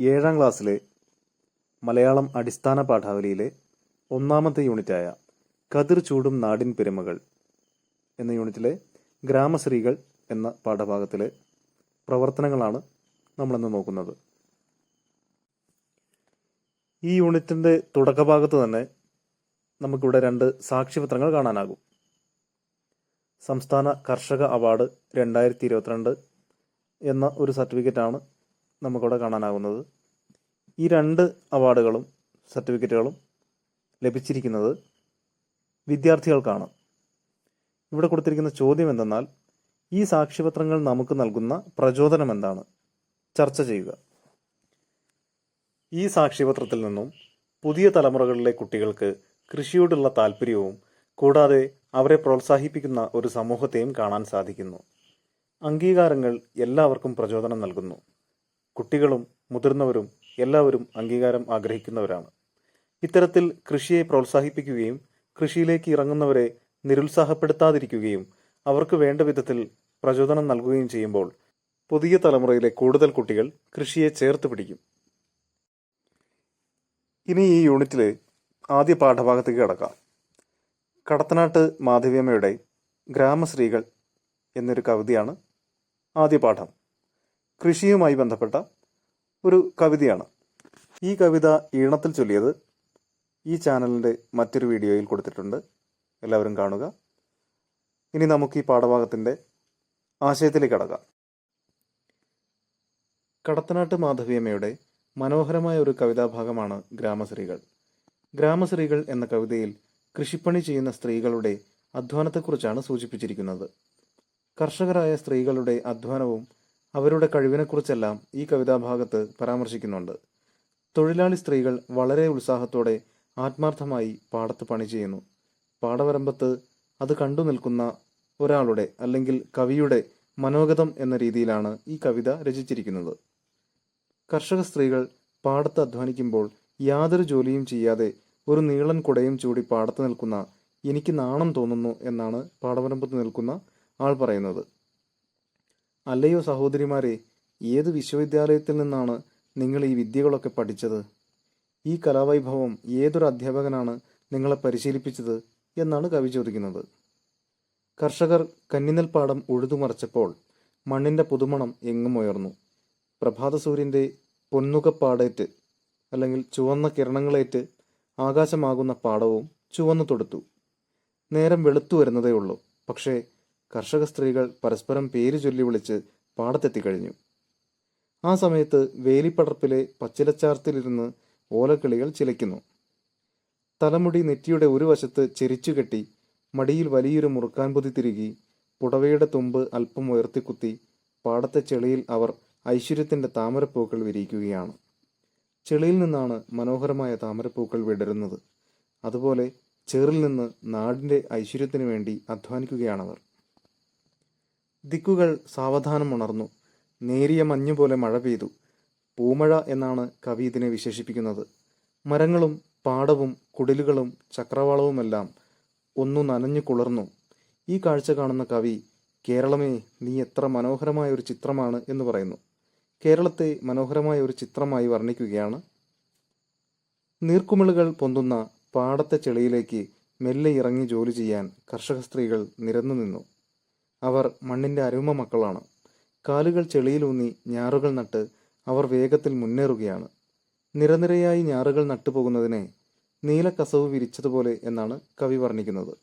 ഏഴാം ക്ലാസ്സിലെ മലയാളം അടിസ്ഥാന പാഠാവലിയിലെ ഒന്നാമത്തെ യൂണിറ്റായ കതിർ ചൂടും നാടിൻ പെരുമകൾ എന്ന യൂണിറ്റിലെ ഗ്രാമശ്രീകൾ എന്ന പാഠഭാഗത്തിലെ പ്രവർത്തനങ്ങളാണ് നമ്മളിന്ന് നോക്കുന്നത്. ഈ യൂണിറ്റിന്റെ തുടക്കഭാഗത്ത് തന്നെ നമുക്കിവിടെ രണ്ട് സാക്ഷ്യപത്രങ്ങൾ കാണാനാകും. സംസ്ഥാന കർഷക അവാർഡ് രണ്ടായിരത്തി ഇരുപത്തിരണ്ട് എന്ന ഒരു സർട്ടിഫിക്കറ്റാണ് നമുക്കിവിടെ കാണാനാകുന്നത്. ഈ രണ്ട് അവാർഡുകളും സർട്ടിഫിക്കറ്റുകളും ലഭിച്ചിരിക്കുന്നത് വിദ്യാർത്ഥികൾക്കാണ്. ഇവിടെ കൊടുത്തിരിക്കുന്ന ചോദ്യം എന്തെന്നാൽ ഈ സാക്ഷ്യപത്രങ്ങൾ നമുക്ക് നൽകുന്ന പ്രചോദനം എന്താണ്? ചർച്ച ചെയ്യുക. ഈ സാക്ഷ്യപത്രത്തിൽ നിന്നും പുതിയ തലമുറകളിലെ കുട്ടികൾക്ക് കൃഷിയോടുള്ള താല്പര്യവും കൂടാതെ അവരെ പ്രോത്സാഹിപ്പിക്കുന്ന ഒരു സമൂഹത്തെയും കാണാൻ സാധിക്കുന്നു. അംഗീകാരങ്ങൾ എല്ലാവർക്കും പ്രചോദനം നൽകുന്നു. കുട്ടികളും മുതിർന്നവരും എല്ലാവരും അംഗീകാരം ആഗ്രഹിക്കുന്നവരാണ്. ഇത്തരത്തിൽ കൃഷിയെ പ്രോത്സാഹിപ്പിക്കുകയും കൃഷിയിലേക്ക് ഇറങ്ങുന്നവരെ നിരുത്സാഹപ്പെടുത്താതിരിക്കുകയും അവർക്ക് വേണ്ട വിധത്തിൽ പ്രചോദനം നൽകുകയും ചെയ്യുമ്പോൾ പുതിയ തലമുറയിലെ കൂടുതൽ കുട്ടികൾ കൃഷിയെ ചേർത്ത് പിടിക്കും. ഇനി ഈ യൂണിറ്റിലെ ആദ്യ പാഠഭാഗത്തേക്ക് കടക്കാം. കടത്തനാട്ട് മാധവിയമ്മയുടെ ഗ്രാമശ്രീകൾ എന്നൊരു കവിതയാണ് ആദ്യ പാഠം. കൃഷിയുമായി ബന്ധപ്പെട്ട ഒരു കവിതയാണ്. ഈ കവിത ഈണത്തിൽ ചൊല്ലിയത് ഈ ചാനലിന്റെ മറ്റൊരു വീഡിയോയിൽ കൊടുത്തിട്ടുണ്ട്. എല്ലാവരും കാണുക. ഇനി നമുക്ക് ഈ പാഠഭാഗത്തിന്റെ ആശയത്തിലേക്ക് കടക്കാം. കടത്തനാട്ട് മാധവിയമ്മയുടെ മനോഹരമായ ഒരു കവിതാഭാഗമാണ് ഗ്രാമശ്രീകൾ. ഗ്രാമശ്രീകൾ എന്ന കവിതയിൽ കൃഷിപ്പണി ചെയ്യുന്ന സ്ത്രീകളുടെ അധ്വാനത്തെക്കുറിച്ചാണ് സൂചിപ്പിച്ചിരിക്കുന്നത്. കർഷകരായ സ്ത്രീകളുടെ അധ്വാനവും അവരുടെ കഴിവിനെക്കുറിച്ചെല്ലാം ഈ കവിതാഭാഗത്ത് പരാമർശിക്കുന്നുണ്ട്. തൊഴിലാളി സ്ത്രീകൾ വളരെ ഉത്സാഹത്തോടെ ആത്മാർത്ഥമായി പാടത്ത് പണി ചെയ്യുന്നു. പാടവരമ്പത്ത് അത് കണ്ടു നിൽക്കുന്ന ഒരാളുടെ അല്ലെങ്കിൽ കവിയുടെ മനോഗതം എന്ന രീതിയിലാണ് ഈ കവിത രചിച്ചിരിക്കുന്നത്. കർഷക സ്ത്രീകൾ പാടത്ത് അധ്വാനിക്കുമ്പോൾ യാതൊരു ജോലിയും ചെയ്യാതെ ഒരു നീളൻ കുടയും ചൂടി പാടത്ത് നിൽക്കുന്ന എനിക്ക് നാണം തോന്നുന്നു എന്നാണ് പാടവരമ്പത്ത് നിൽക്കുന്ന ആൾ പറയുന്നത്. അല്ലയോ സഹോദരിമാരെ ഏത് വിശ്വവിദ്യാലയത്തിൽ നിന്നാണ് നിങ്ങൾ ഈ വിദ്യകളൊക്കെ പഠിച്ചത്? ഈ കലാവൈഭവം ഏതൊരു അധ്യാപകനാണ് നിങ്ങളെ പരിശീലിപ്പിച്ചത് എന്നാണ് കവി ചോദിക്കുന്നത്. കർഷകർ കന്നിനെൽപ്പാടം ഉഴുതുമറച്ചപ്പോൾ മണ്ണിന്റെ പുതുമണം എങ്ങും ഉയർന്നു. പ്രഭാതസൂര്യന്റെ പൊന്നുകപ്പാടേറ്റ് അല്ലെങ്കിൽ ചുവന്ന കിരണങ്ങളേറ്റ് ആകാശമാകുന്ന പാടവും ചുവന്നു തൊടുത്തു. നേരം വെളുത്തു വരുന്നതേ ഉള്ളൂ പക്ഷേ കർഷക സ്ത്രീകൾ പരസ്പരം പേര് ചൊല്ലി വിളിച്ച് പാടത്തെത്തിക്കഴിഞ്ഞു ആ സമയത്ത് വേലിപ്പടർപ്പിലെ പച്ചിലച്ചാർത്തിലിരുന്ന് ഓലക്കിളികൾ ചിലയ്ക്കുന്നു. തലമുടി നെറ്റിയുടെ ഒരു വശത്ത് ചെരിച്ചുകെട്ടി മടിയിൽ വലിയൊരു മുറുക്കാൻ പൊതി തിരുകി പുടവയുടെ തുമ്പ് അല്പം ഉയർത്തിക്കുത്തി പാടത്തെ ചെളിയിൽ അവർ ഐശ്വര്യത്തിന്റെ താമരപ്പൂക്കൾ വിരിയിക്കുകയാണ്. ചെളിയിൽ നിന്നാണ് മനോഹരമായ താമരപ്പൂക്കൾ വിടരുന്നത്. അതുപോലെ ചേറിൽ നിന്ന് നാടിന്റെ ഐശ്വര്യത്തിനു വേണ്ടി അധ്വാനിക്കുകയാണവർ. ദിക്കുകൾ സാവധാനം ഉണർന്നു നേരിയ മഞ്ഞുപോലെ മഴ പെയ്തു. പൂമഴ എന്നാണ് കവി ഇതിനെ വിശേഷിപ്പിക്കുന്നത്. മരങ്ങളും പാടവും കുടിലുകളും ചക്രവാളവുമെല്ലാം ഒന്നു നനഞ്ഞു കുളർന്നു. ഈ കാഴ്ച കാണുന്ന കവി കേരളമേ നീ എത്ര മനോഹരമായ ഒരു ചിത്രമാണ് എന്ന് പറയുന്നു. കേരളത്തെ മനോഹരമായ ഒരു ചിത്രമായി വർണിക്കുകയാണ്. നീർക്കുമിളുകൾ പൊന്തുന്ന പാടത്തെ ചെളിയിലേക്ക് മെല്ലെ ഇറങ്ങി ജോലി ചെയ്യാൻ കർഷക സ്ത്രീകൾ നിരന്നു നിന്നു. അവർ മണ്ണിന്റെ അരുമ മക്കളാണ്. കാലുകൾ ചെളിയിലൂന്നി ഞാറുകൾ നട്ട് അവർ വേഗത്തിൽ മുന്നേറുകയാണ്. നിരനിരയായി ഞാറുകൾ നട്ടുപോകുന്നതിനെ നീലക്കസവ് വിരിച്ചതുപോലെ എന്നാണ് കവി വർണിക്കുന്നത്.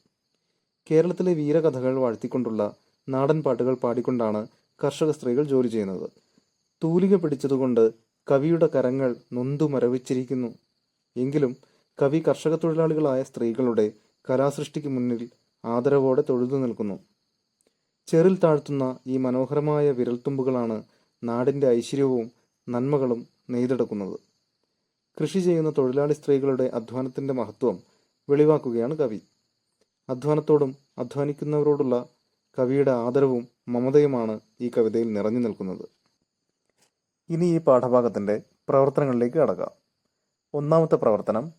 കേരളത്തിലെ വീരകഥകൾ വാഴ്ത്തിക്കൊണ്ടുള്ള നാടൻ പാട്ടുകൾ പാടിക്കൊണ്ടാണ് കർഷക സ്ത്രീകൾ ജോലി ചെയ്യുന്നത്. തൂലിക പിടിച്ചതുകൊണ്ട് കവിയുടെ കരങ്ങൾ നൊന്തു മരവിച്ചിരിക്കുന്നു. എങ്കിലും കവി കർഷക തൊഴിലാളികളായ സ്ത്രീകളുടെ കലാസൃഷ്ടിക്ക് മുന്നിൽ ആദരവോടെ തൊഴുതു നിൽക്കുന്നു. ചെറിൽ താഴ്ത്തുന്ന ഈ മനോഹരമായ വിരൽത്തുമ്പുകളാണ് നാടിന്റെ ഐശ്വര്യവും നന്മകളും നെയ്തെടുക്കുന്നത്. കൃഷി ചെയ്യുന്ന തൊഴിലാളി സ്ത്രീകളുടെ അധ്വാനത്തിന്റെ മഹത്വം വെളിവാക്കുകയാണ് കവി. അധ്വാനത്തോടും അധ്വാനിക്കുന്നവരോടുള്ള കവിയുടെ ആദരവും മമതയുമാണ് ഈ കവിതയിൽ നിറഞ്ഞു നിൽക്കുന്നത്. ഇനി ഈ പാഠഭാഗത്തിന്റെ പ്രവർത്തനങ്ങളിലേക്ക് കടക്കാം. ഒന്നാമത്തെ പ്രവർത്തനം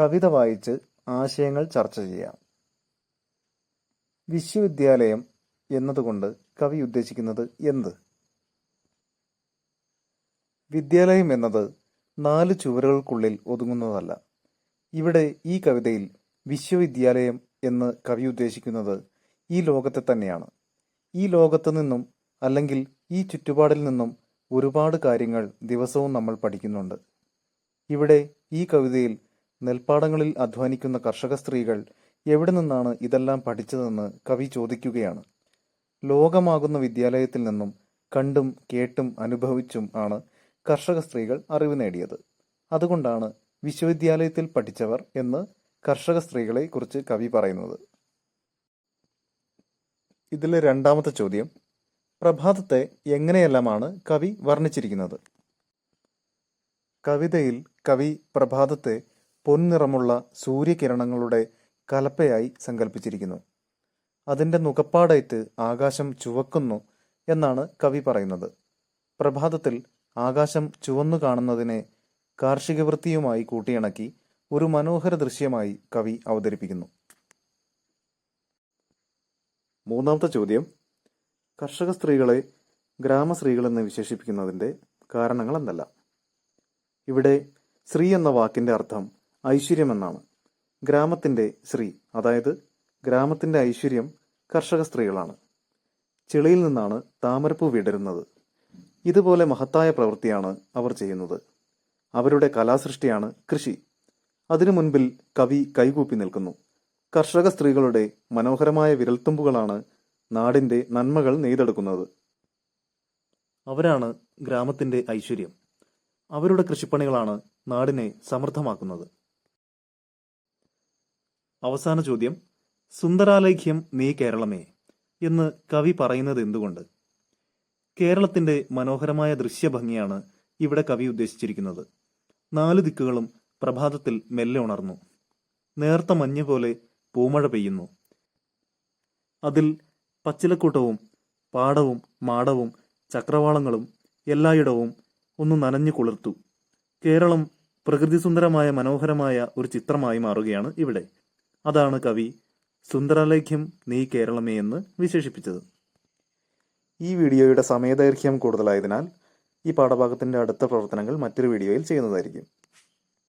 കവിത വായിച്ച് ആശയങ്ങൾ ചർച്ച ചെയ്യാം. വിശ്വവിദ്യാലയം എന്നതുകൊണ്ട് കവി ഉദ്ദേശിക്കുന്നത് എന്ത്? വിദ്യാലയം എന്നത് നാല് ചുവരുകൾക്കുള്ളിൽ ഒതുങ്ങുന്നതല്ല. ഇവിടെ ഈ കവിതയിൽ വിശ്വവിദ്യാലയം എന്ന് കവി ഉദ്ദേശിക്കുന്നത് ഈ ലോകത്തെ തന്നെയാണ്. ഈ ലോകത്ത് നിന്നും അല്ലെങ്കിൽ ഈ ചുറ്റുപാടിൽ നിന്നും ഒരുപാട് കാര്യങ്ങൾ ദിവസവും നമ്മൾ പഠിക്കുന്നുണ്ട്. ഇവിടെ ഈ കവിതയിൽ നെൽപ്പാടങ്ങളിൽ അധ്വാനിക്കുന്ന കർഷക സ്ത്രീകൾ എവിടെ നിന്നാണ് ഇതെല്ലാം പഠിച്ചതെന്ന് കവി ചോദിക്കുകയാണ്. ലോകമാകുന്ന വിദ്യാലയത്തിൽ നിന്നും കണ്ടും കേട്ടും അനുഭവിച്ചും ആണ് കർഷക സ്ത്രീകൾ അറിവ് നേടിയത്. അതുകൊണ്ടാണ് വിശ്വവിദ്യാലയത്തിൽ പഠിച്ചവർ എന്ന് കർഷക സ്ത്രീകളെ കുറിച്ച് കവി പറയുന്നത്. ഇതിലെ രണ്ടാമത്തെ ചോദ്യം പ്രഭാതത്തെ എങ്ങനെയെല്ലാമാണ് കവി വർണിച്ചിരിക്കുന്നത്? കവിതയിൽ കവി പ്രഭാതത്തെ പൊൻനിറമുള്ള സൂര്യകിരണങ്ങളുടെ കലപ്പയായി സങ്കല്പിച്ചിരിക്കുന്നു അതിന്റെ നുകപ്പാടേറ്റ് ആകാശം ചുവക്കുന്നു എന്നാണ് കവി പറയുന്നത്. പ്രഭാതത്തിൽ ആകാശം ചുവന്നു കാണുന്നതിനെ കാർഷിക വൃത്തിയുമായി കൂട്ടിയിണക്കി ഒരു മനോഹര ദൃശ്യമായി കവി അവതരിപ്പിക്കുന്നു. മൂന്നാമത്തെ ചോദ്യം. കർഷക സ്ത്രീകളെ ഗ്രാമസ്ത്രീകളെന്ന് വിശേഷിപ്പിക്കുന്നതിന്റെ കാരണങ്ങൾ എന്തല്ല ഇവിടെ സ്ത്രീ എന്ന വാക്കിന്റെ അർത്ഥം ഐശ്വര്യമെന്നാണ്. ഗ്രാമത്തിന്റെ ശ്രീ അതായത് ഗ്രാമത്തിന്റെ ഐശ്വര്യം കർഷക സ്ത്രീകളാണ്. ചെളിയിൽ നിന്നാണ് താമരപ്പൂ വിടരുന്നത്. ഇതുപോലെ മഹത്തായ പ്രവൃത്തിയാണ് അവർ ചെയ്യുന്നത്. അവരുടെ കലാസൃഷ്ടിയാണ് കൃഷി. അതിനു മുൻപിൽ കവി കൈകൂപ്പി നിൽക്കുന്നു. കർഷക സ്ത്രീകളുടെ മനോഹരമായ വിരൽത്തുമ്പുകളാണ് നാടിന്റെ നന്മകൾ നെയ്തെടുക്കുന്നത്. അവരാണ് ഗ്രാമത്തിന്റെ ഐശ്വര്യം. അവരുടെ കൃഷിപ്പണികളാണ് നാടിനെ സമൃദ്ധമാക്കുന്നത്. അവസാന ചോദ്യം. സുന്ദരാലേഖ്യം നീ കേരളമേ എന്ന് കവി പറയുന്നത് എന്തുകൊണ്ട്? കേരളത്തിന്റെ മനോഹരമായ ദൃശ്യഭംഗിയാണ് ഇവിടെ കവി ഉദ്ദേശിച്ചിരിക്കുന്നത്. നാല് ദിക്കുകളും പ്രഭാതത്തിൽ മെല്ലെ ഉണർന്നു. നേർത്ത മഞ്ഞ് പോലെ പൂമഴ പെയ്യുന്നു. അതിൽ പച്ചിലക്കൂട്ടവും പാടവും മാടവും ചക്രവാളങ്ങളും എല്ലായിടവും ഒന്ന് നനഞ്ഞു കുളിർത്തു. കേരളം പ്രകൃതിസുന്ദരമായ മനോഹരമായ ഒരു ചിത്രമായി മാറുകയാണ് ഇവിടെ. അതാണ് കവി സുന്ദരാലേഖ്യം നീ കേരളമേ എന്ന് വിശേഷിപ്പിച്ചത്. ഈ വീഡിയോയുടെ സമയദൈർഘ്യം കൂടുതലായതിനാൽ ഈ പാഠഭാഗത്തിന്റെ അടുത്ത പ്രവർത്തനങ്ങൾ മറ്റൊരു വീഡിയോയിൽ ചെയ്യുന്നതായിരിക്കും.